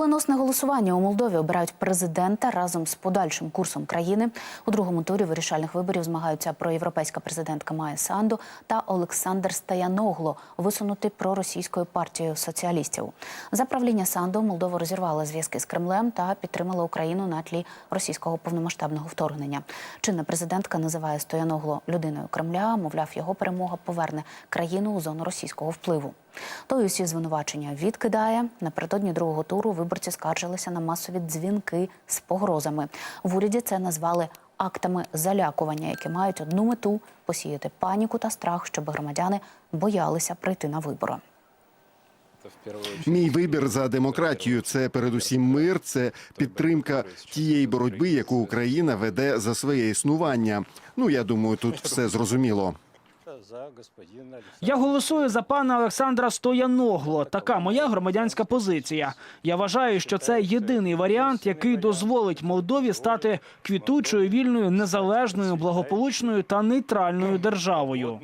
Доленосне голосування у Молдові обирають президента разом з подальшим курсом країни. У другому турі вирішальних виборів змагаються проєвропейська президентка Майя Санду та Олександр Стаяногло, висунутий проросійською партією соціалістів. За правління Санду Молдова розірвала зв'язки з Кремлем та підтримала Україну на тлі російського повномасштабного вторгнення. Чинна президентка називає Стояногло людиною Кремля. Мовляв, його перемога поверне країну у зону російського впливу. Той усі звинувачення відкидає. Напередодні другого туру виборці скаржилися на масові дзвінки з погрозами. В уряді це назвали актами залякування, які мають одну мету посіяти паніку та страх, щоб громадяни боялися прийти на вибори. Мій вибір за демократію це передусім мир, це підтримка тієї боротьби, яку Україна веде за своє існування. Ну я думаю, тут все зрозуміло. Я голосую за пана Олександра Стояногло. Така моя громадянська позиція. Я вважаю, що це єдиний варіант, який дозволить Молдові стати квітучою, вільною, незалежною, благополучною та нейтральною державою.